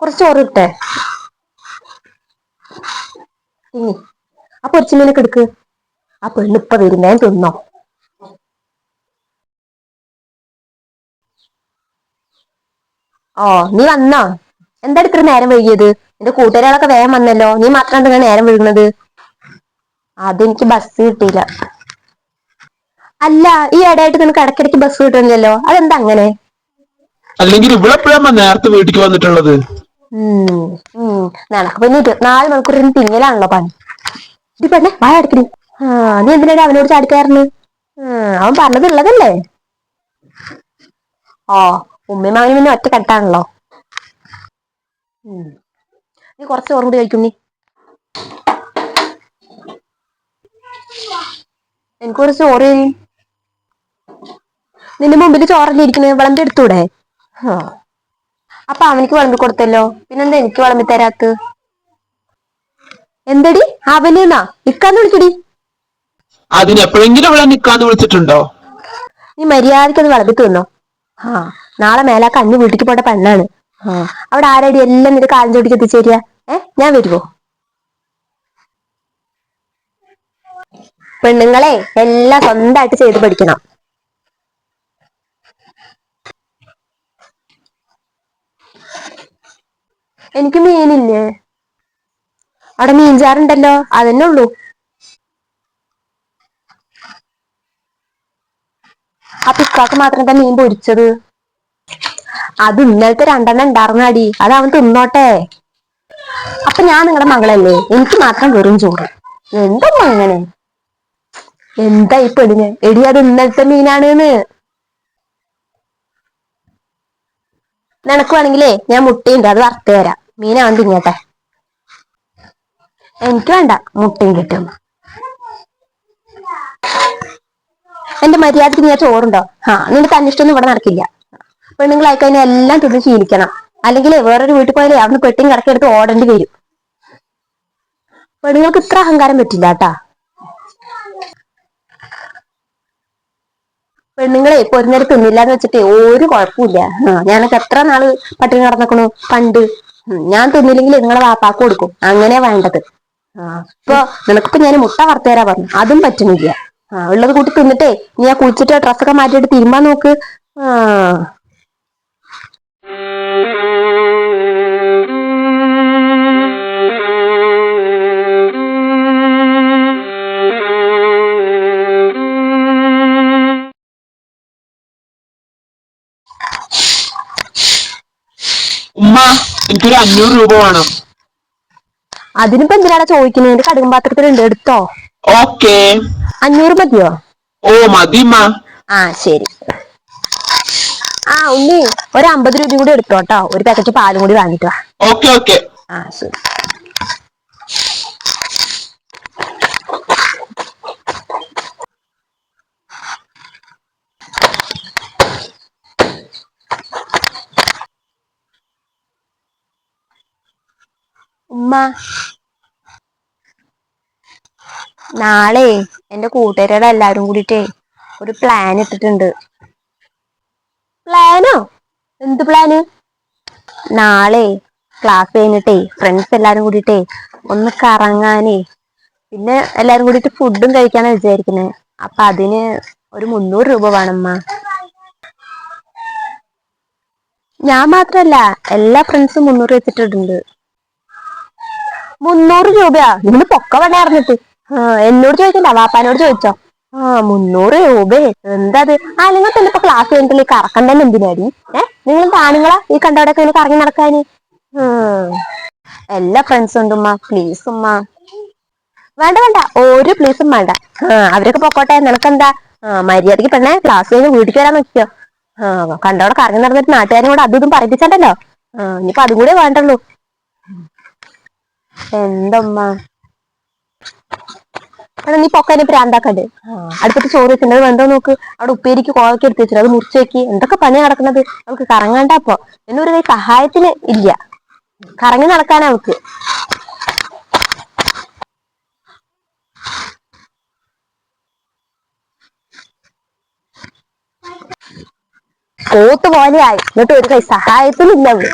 കുറച്ച് ചോറ് ഇട്ടേ. ഇനി. ആ പൊരിച്ചമീനൊക്കെ എടുക്ക്. ആ പെണ്ണ് ഇപ്പൊ വരുന്നേ തിന്നോ. ഓ നീ വന്നോ? എന്താ ഇത്ര നേരം വൈകിയത്? നിന്റെ കൂട്ടുകാരികളൊക്കെ വേഗം വന്നല്ലോ. നീ മാത്രം എന്താ നേരം വൈകുന്നത്? അതെനിക്ക് ബസ് കിട്ടിയില്ല. അല്ല ഈ ഇടയായിട്ട് നിനക്ക് ഇടയ്ക്കിടയ്ക്ക് ബസ് കിട്ടുന്നില്ലല്ലോ അതെന്താ അങ്ങനെ? അല്ലെങ്കിൽ ഇവിടെ നേരത്തെ വീട്ടിലേക്ക് വന്നിട്ടുള്ളത്? പിന്നെ ഇരുപത്തിനാല് മണിക്കൂർ ഇരുന്ന് തിങ്ങലാണല്ലോ പണി. ഇത് പെണ്ണെ വായ ആ നീ എന്തിനാണ് അവനോട് ചാടിക്കയറുന്നു അവൻ പറഞ്ഞത് ഉള്ളതല്ലേ? ഓ ഉമ്മയും അവനും പിന്നെ ഒറ്റ കെട്ടാണല്ലോ. നീ കുറച്ച് കൂടി കഴിക്കും നീ. എനിക്ക് കുറച്ച് ചോറ്. നിന്റെ മുമ്പിൽ ചോറല്ലേ ഇരിക്കുന്നത് വിളമ്പി എടുത്തൂടെ? ആ. അപ്പൊ അവനിക്ക് വിളമ്പി കൊടുത്തല്ലോ. പിന്നെന്താ എനിക്ക് വിളമ്പി തരാത്ത് എന്തടി? അവനെന്നാ? ഇക്കാന്ന് വിളിക്കടി അതിന് എപ്പോഴെങ്കിലും അവളെ നിക്കാന്ന് വിളിച്ചിട്ടുണ്ടോ? നീ മര്യാദയ്ക്ക് അത് വിളമ്പി തിന്നോ? ആ നാളെ മേലാ കണ്ണ് വീട്ടിക്ക് പോട്ട പെണ്ണാണ് ആ അവിടെ ആരടി? എല്ലാം നിന്റെ കാലം ചോട്ടിക്ക് എത്തിച്ചേരിക ഏ ഞാൻ വരുവോ? പെണ്ണുങ്ങളെ എല്ലാം സ്വന്തമായിട്ട് ചെയ്ത് പഠിക്കണം. എനിക്ക് മീനില്ലേ? അവിടെ മീൻചാറുണ്ടല്ലോ അതന്നെ ഉള്ളൂ. ആ പിക്കാക്ക് മാത്രം എന്താ മീൻ പൊരിച്ചത്? അത് ഇന്നലത്തെ രണ്ടെണ്ണം ഉണ്ടായിരുന്നാടി അത് അവൻ തിന്നോട്ടെ. അപ്പൊ ഞാൻ നിങ്ങളുടെ മകളല്ലേ എനിക്ക് മാത്രം വെറും ചോറ്. എന്താ അങ്ങനെ? എന്താ ഈ പെടിന് എടി അത് ഇന്നലത്തെ മീനാണെന്ന്. നിനക്ക് വേണമെങ്കിലേ ഞാൻ മുട്ടയുണ്ട് അത് വറുത്ത് തരാം. മീനാവൻ തിന്നട്ടെ എനിക്ക് വേണ്ട മുട്ടയും കിട്ടും. എന്റെ മര്യാദയ്ക്ക് നീ ആ ചോറുണ്ടോ? ആ നിന്റെ തന്നിഷ്ടൊന്നും ഇവിടെ നടക്കില്ല. പെണ്ണുങ്ങളായി കഴിഞ്ഞാൽ എല്ലാം തിന്ന് ശീലിക്കണം. അല്ലെങ്കിൽ വേറൊരു വീട്ടിൽ പോയാലേ അവിടുന്ന് പെട്ടിയും കറക്കെടുത്ത് ഓടേണ്ടി വരും. പെണ്ണുങ്ങൾക്ക് ഇത്ര അഹങ്കാരം പറ്റില്ല കേട്ടാ. പെണ്ണുങ്ങളെ പൊരുന്നേരം തിന്നില്ല എന്ന് വെച്ചിട്ട് ഒരു കുഴപ്പമില്ല. ഞാനൊക്കെ എത്ര നാൾ പട്ടിണി നടന്നേക്കണു പണ്ട് ഞാൻ തിന്നില്ലെങ്കിൽ നിങ്ങളെ വാപ്പാക്ക് കൊടുക്കും. അങ്ങനെയാ വേണ്ടത്. അപ്പൊ നിനക്കിപ്പോ ഞാൻ മുട്ട വറുത്തു തരാ പറഞ്ഞു. അതും പറ്റുന്നില്ല. ആ ഉള്ളത് കൂട്ടി തിന്നിട്ടേ നീ ആ കുളിച്ചിട്ട് ഡ്രസ്സൊക്കെ മാറ്റിയിട്ട് തിരുമ്പാൻ നോക്ക്. ആ. ഉമ്മ എനിക്കൊരു അഞ്ഞൂറ് രൂപ വേണം. അതിനിപ്പോ എന്തിനാണ് ചോദിക്കുന്നത്? എന്റെ കടുകും പാത്രത്തിലുണ്ട് എടുത്തോ? ഓക്കേ. അഞ്ഞൂറ് മതിയോ? ഓ മതി ഉമ്മ ആ ശരി. ആ ഉണ്ണി ഒരു അമ്പത് രൂപ കൂടി എടുത്തോട്ടോ. ഒരു പാക്കറ്റ് പാലും കൂടി വാങ്ങിട്ടോ ഓക്കെ ഓക്കെ. ആ ശരി. ഉമ്മ. നാളെ എന്റെ കൂട്ടുകാരുടെ എല്ലാരും കൂടിട്ടേ ഒരു പ്ലാൻ ഇട്ടിട്ടുണ്ട്. പ്ലാനോ എന്ത് പ്ലാന് നാളെ ക്ലാസ് കഴിഞ്ഞിട്ടേ ഫ്രണ്ട്സ് എല്ലാരും കൂടിട്ടേ ഒന്ന് കറങ്ങാനേ. പിന്നെ എല്ലാരും കൂടിട്ട് ഫുഡും കഴിക്കാനാ വിചാരിക്കുന്നത് അപ്പൊ അതിന് ഒരു മുന്നൂറ് രൂപ വേണമ്മ ഞാൻ മാത്രല്ല എല്ലാ ഫ്രണ്ട്സും മുന്നൂറ് വെച്ചിട്ടുണ്ട്. മുന്നൂറ് രൂപയാ? നിങ്ങൾ പൊക്ക വേണേ അറിഞ്ഞിട്ട്? ആ എന്നോട് ചോദിക്കണ്ട വാപ്പാനോട് ചോദിച്ചോ. ആ മുന്നൂറ് രൂപ? എന്താത്? ആ നിങ്ങൾ തന്നെ ഇപ്പൊ ക്ലാസ് കഴിഞ്ഞിട്ടില്ല? ഈ കറക്കം എന്തിനാടി ഏഹ് നിങ്ങൾ ആണുങ്ങളാ? ഈ കണ്ടവിടെയൊക്കെ ഇങ്ങനെ കറങ്ങി നടക്കാന്? ഉം. എല്ലാ ഫ്രണ്ട്സും ഉണ്ട് ഉമ്മ പ്ലീസ് ഉമ്മ. വേണ്ട വേണ്ട. ഒരു പ്ലീസും വേണ്ട. ആ അവരൊക്കെ പൊക്കോട്ടെ. നിനക്കെന്താ? ആ മര്യാദയ്ക്ക് പെണ്ണെ ക്ലാസ് കഴിഞ്ഞ് വീട്ടിൽ വരാൻ നോക്കിയോ ആ കണ്ടവിടെ കറങ്ങി നടന്നിട്ട് നാട്ടുകാരും കൂടെ അതും പറയിപ്പിച്ചണ്ടല്ലോ? ആ ഇനിയിപ്പൊ അതും കൂടെ വേണ്ടുള്ളൂ. എന്തമ്മ? എടാ നീ പൊക്കാനെ പ്രാന്താക്കണ്ട്. അടുത്തിട്ട് ചോറ് അത് എന്തോ നോക്ക്. അവിടെ ഉപ്പേരിക്ക് കോവയ്ക്ക് എടുത്ത് വെച്ചിട്ട് അത് മുറിച്ചേക്ക്. എന്തൊക്കെ പണി നടക്കുന്നത്? അവൾക്ക് കറങ്ങാണ്ട അപ്പൊ എന്നൊരു കൈ സഹായത്തിന് ഇല്ല. കറങ്ങി നടക്കാനാ അവൾക്ക്. പോത്ത് പോലെയായി എന്നിട്ട് ഒരു കൈ സഹായത്തിനില്ല അവൾ.